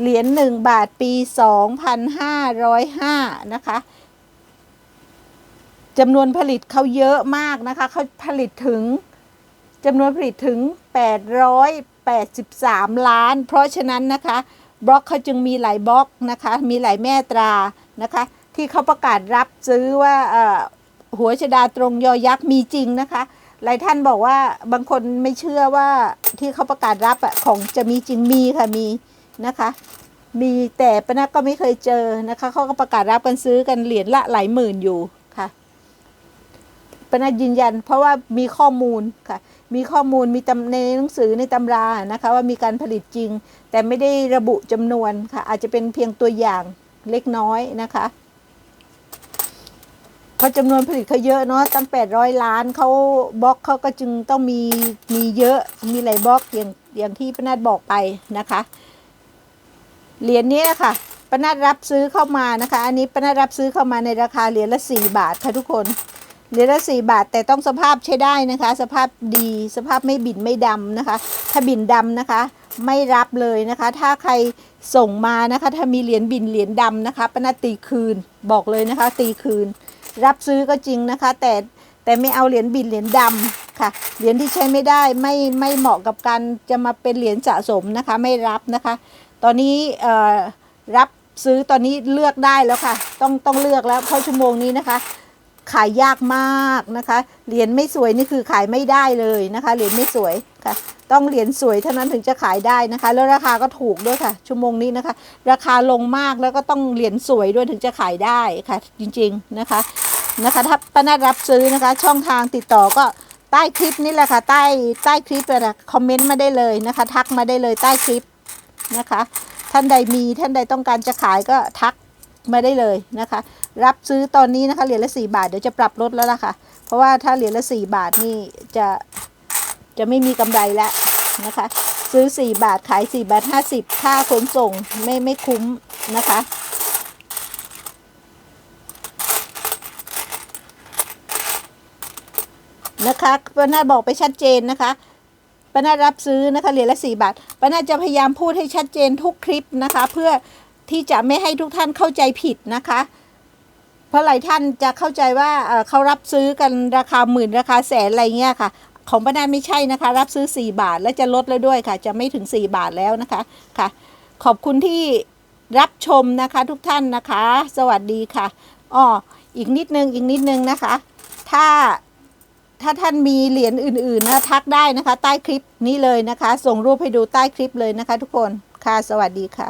เหรียญหนึ่งบาทปี2505นะคะจำนวนผลิตเขาเยอะมากนะคะเขาผลิตถึงจำนวนผลิตถึง 883 ล้าน เพราะฉะนั้นนะคะบล็อกเขาจึงมีหลายบล็อกนะคะมีหลายแม่ตรานะคะที่เขาประกาศรับซื้อว่าหัวชดาตรงยอยักษ์มีจริงนะคะหลายท่านบอกว่าบางคนไม่เชื่อว่าที่เขาประกาศรับอะของจะมีจริงมีค่ะมี นะคะ มีแต่ปนักก็ไม่เคยเจอนะคะเขาก็ประกาศรับกันซื้อกันเหรียญละหลายหมื่นอยู่ค่ะปนักยืนยัน เพราะว่ามีข้อมูลค่ะ มีข้อมูลมีตำในหนังสือในตำรานะคะ ว่ามีการผลิตจริง แต่ไม่ได้ระบุจำนวนค่ะ อาจจะเป็นเพียงตัวอย่างเล็กน้อยนะคะเพราะจำนวนผลิตเขาเยอะเนาะตั้ง 800 ล้านเขาบล็อกเขาก็จึงต้องมีมีเยอะมีหลายบล็อกอย่างอย่างที่ปนัดบอกไปนะคะ เหรียญนี้ค่ะปนัดรับซื้อเข้ามานะคะ อันนี้ปนัดรับซื้อเข้ามาในราคาเหรียญละ4บาทค่ะทุกคนเหรียญละ4บาทแต่ต้องสภาพใช้ได้นะคะ สภาพดีสภาพไม่บินไม่ดำนะคะ ถ้าบินดำนะคะ ไม่รับเลยนะคะ ถ้าใครส่งมานะคะ ถ้ามีเหรียญบินเหรียญดำนะคะปนัดตีคืนบอกเลยนะคะ ตีคืน รับซื้อก็จริงนะคะ แต่แต่ไม่เอาเหรียญบินเหรียญดำค่ะ เหรียญที่ใช้ไม่ได้ไม่ไม่เหมาะกับการจะมาเป็นเหรียญสะสมนะคะ ไม่รับนะคะ ตอนนี้รับซื้อตอนนี้เลือกได้แล้วค่ะ ต้องต้องเลือกแล้วเพราะชั่วโมงนี้นะคะ ขายยากมากนะคะ เหรียญไม่สวยนี่คือขายไม่ได้เลยนะคะ เหรียญไม่สวยค่ะ ต้องเหรียญสวยเท่านั้นถึงจะขายได้นะคะ แล้วราคาก็ถูกด้วยค่ะ ชั่วโมงนี้นะคะ ราคาลงมากแล้วก็ต้องเหรียญสวยด้วยถึงจะขายได้ค่ะ จริง ๆนะคะนะคะ ถ้าป้านารับซื้อนะคะ ช่องทางติดต่อก็ใต้คลิปนี่แหละค่ะ ใต้ใต้คลิปเลยนะคอมเมนต์มาได้เลยนะคะ ทักมาได้เลยใต้คลิป นะคะ ท่านใดมีท่านใดต้องการจะขายก็ทักมาได้เลยนะคะ รับซื้อตอนนี้นะคะเหรียญละสี่บาทเดี๋ยวจะปรับลดแล้วล่ะค่ะ เพราะว่าถ้าเหรียญละสี่บาทนี่จะจะไม่มีกำไรแล้วนะคะ ซื้อสี่บาทขายสี่บาทห้าสิบค่าขนส่งไม่ไม่คุ้มนะคะนะคะป้านาบอกไปชัดเจนนะคะ ป้านารับซื้อนะคะเหรียญละสี่บาทป้านาจะพยายามพูดให้ชัดเจนทุกคลิปนะคะ เพื่อที่จะไม่ให้ทุกท่านเข้าใจผิดนะคะ เพราะหลายท่านจะเข้าใจว่าเออเขารับซื้อกันราคาหมื่นราคาแสนอะไรเงี้ยค่ะ ของป้านาไม่ใช่นะคะ รับซื้อ 4 บาทและจะลดแล้วด้วยค่ะ จะไม่ถึง 4 บาทแล้วนะคะค่ะ ขอบคุณที่รับชมนะคะทุกท่านนะคะ สวัสดีค่ะอ้ออีกนิดนึงอีกนิดนึงนะคะ ถ้า ถ้าท่านมีเหรียญอื่น ๆ นะทักได้นะคะ ใต้คลิปนี้เลยนะคะ ส่งรูปให้ดูใต้คลิปเลยนะคะ ทุกคนค่ะสวัสดีค่ะ